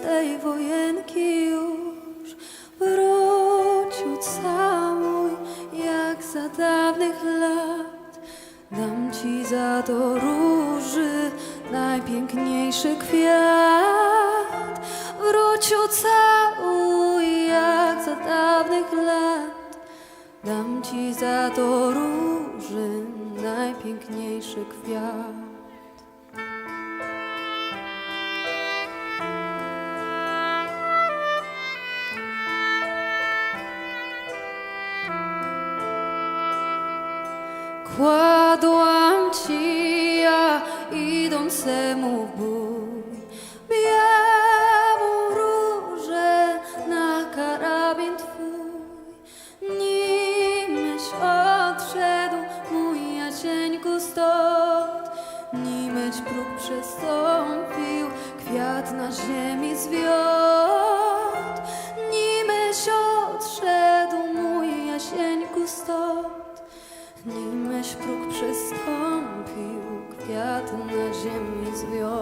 z tej wojenki już. Wróć, ucałuj, jak za dawnych lat. Dam ci za to róży najpiękniejszy kwiat. Wróć, ucałuj, jak za dawnych lat. Dam ci za to róży najpiękniejszy kwiat. Kładłam ci ja idącemu w bój białą różę na karabin twój. Nimeś odszedł mój jasieńku stąd, nimeś próg przestąpił, kwiat na ziemi zwiąd. Nimeś odszedł mój jasieńku stąd, nimeś przystąpił, kwiat na ziemi zwiódł.